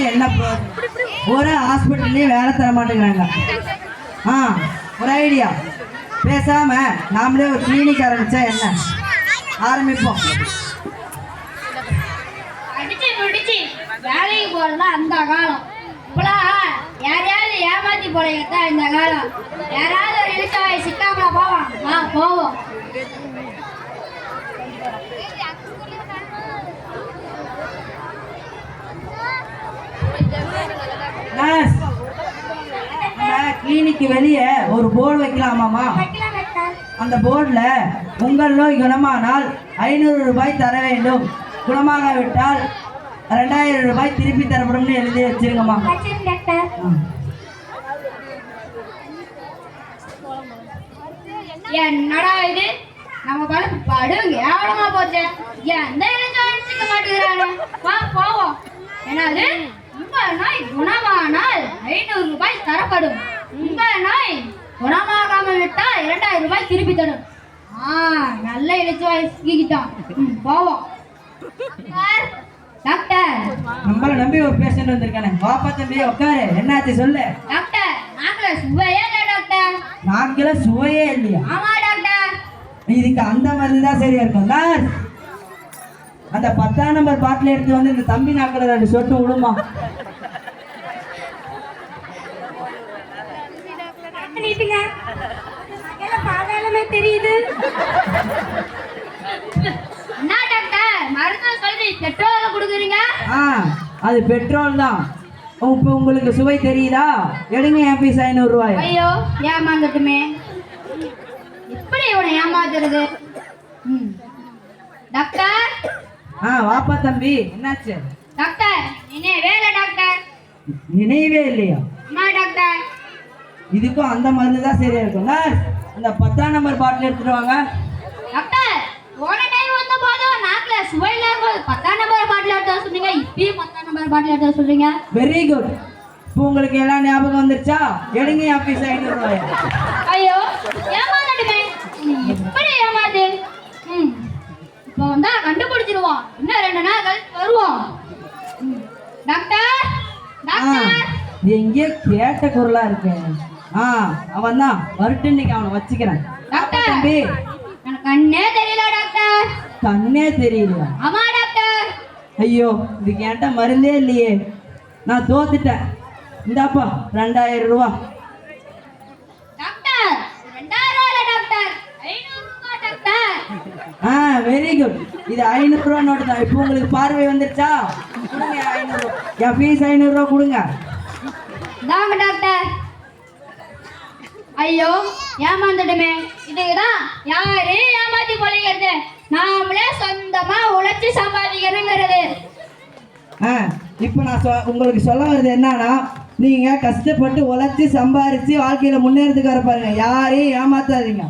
ஏமாத்தி என்ன ஒரு ஹாஸ்பிட்டல்லையும் வேலை தர மாட்டேங்கிறாங்க. ஆ ஒரு ஐடியா பேசாம நாமளே ஒரு கிளினிக் ஆரம்பிச்சா என்ன? ஆரம்பிப்போம். வேலைக்கு போறதா அந்த காலம். இப்பெல்லாம் யாரையாவது ஏமாத்தி போறீங்க இந்த காலம். யாராவது ஒரு இழுச்சாவை சிக்காமல போவான். போவோம் நர்ஸ் நம்ம கிளினிக்கு வெளியே ஒரு போர்டு வைக்கலாமாமா அந்த போர்டில் உங்கள் நோய் குணமானால் ஐநூறு ரூபாய் தர வேண்டும். குணமாகாவிட்டால் ரெண்டாயிரம் ரூபாய் திருப்பி தரப்படும்னு எழுதி வச்சிருங்கம்மா. என்னடா இது? நம்ம பல படு கேவலமா போச்சு. எந்த மாட்டேங்கிறானே? வா போவோம். என்னது உங்கள் நோய் குணமானால் ஐநூறு தரப்படும் உங்கள் நோய் குணமாகாமல் விட்டால் இரண்டாயிரம் ரூபாய் திருப்பி தரும் ஆ நல்ல இழைச்சி வாங்கிக்கிட்டோம் ம், போவோம். டாக்டர், நம்மள நம்பி ஒரு பேஷண்ட் வந்திருக்கானே. வாப்பா தம்பி உட்காரு. என்னாச்சு சொல்லு. டாக்டர் நாங்கள சுவையே இல்லை டாக்டர்? நாக்கில சுவையே இல்லையா? ஆமா டாக்டர். இதுக்கு அந்த மருந்து தான் சரியா இருக்கும். நர்ஸ் அந்த பத்தாம் நம்பர் பாட்டில் எடுத்து வந்து இந்த தம்பி நாக்கில் ரெண்டு சொட்டு விடுமா பண்ணிட்டுங்க பாதாளமே தெரியுது. என்ன டாக்டர்? மருந்து சொல்லி பெட்ரோல் கொடுக்குறீங்க? ஆ அது பெட்ரோல் தான். இப்போ உங்களுக்கு சுவை தெரியுதா? எடுங்க என் பீஸ் ஐநூறுரூவாய் ஐயோ ஏமாந்துட்டுமே. எப்படி இவனை ஏமாத்துறது? ம். டாக்டர்? ஆ வாப்பா தம்பி என்னாச்சு? டாக்டர் என்ன வேலை டாக்டர். நினைவே இல்லையா? இதுக்கும் அந்த மருந்து தான் சரியா இருக்கும். நர்ஸ் அந்த பத்தாம் நம்பர் பாட்டில் எடுத்துட்டு வாங்க. டாக்டர் போன டைம் வந்த போதும் நாக்குல சுவையில பத்தாம் நம்பர் பாட்டில் எடுத்து சொன்னீங்க இப்பயும் பத்தாம் நம்பர் பாட்டில் எடுத்து சொல்றீங்க? வெரி குட் இப்போ உங்களுக்கு எல்லாம் ஞாபகம் வந்துருச்சா? எடுங்க என் பீஸ் ஐநூறுரூவாய் ஐயோ ஏமாந்துடுமே. எப்படி ஏமாது ம். இப்போ வந்தா கண்டுபிடிச்சிருவோம். இன்னும் ரெண்டு நாள் கழிச்சு வருவோம். Doctor doctor. எங்கேயோ கேட்ட குரலா இருக்கு. ஆ அவன் தான் வரட்டு இன்னைக்கு அவனை வச்சுக்கிறேன். டாக்டர்! தம்பி. எனக்கு கண்ணே தெரியல டாக்டர். கண்ணே தெரியலையா? ஆமா டாக்டர். ஐயோ இதுக்கு என்கிட்ட மருந்தே இல்லையே. நான் தோத்துட்டேன். இந்தாப்பா ரெண்டாயிரம் ரூபா. டாக்டர் ரெண்டாயிரம் ஆ வெரி குட் இது ஐநூறுரூவா நோட்டு தான். இப்போ உங்களுக்கு பார்வை வந்துருச்சா? கொடுங்க ஐநூறுரூவா என் ஃபீஸ் ஐநூறுரூவா கொடுங்க. டாக்டர். ஐயோ ஏமாந்துடுமே. இதுதான் யாரையும் ஏமாத்தி பொழைக்கிறது நாமளே சொந்தமா உழைச்சி சம்பாதிக்கணுங்கிறது. ஆ இப்போ நான் சொ உங்களுக்கு சொல்ல வர்றது என்னன்னா நீங்கள் கஷ்டப்பட்டு உழைச்சி சம்பாரித்து வாழ்க்கையில் முன்னேறதுக்கு வர பாருங்க. யாரையும் ஏமாத்தாதீங்க.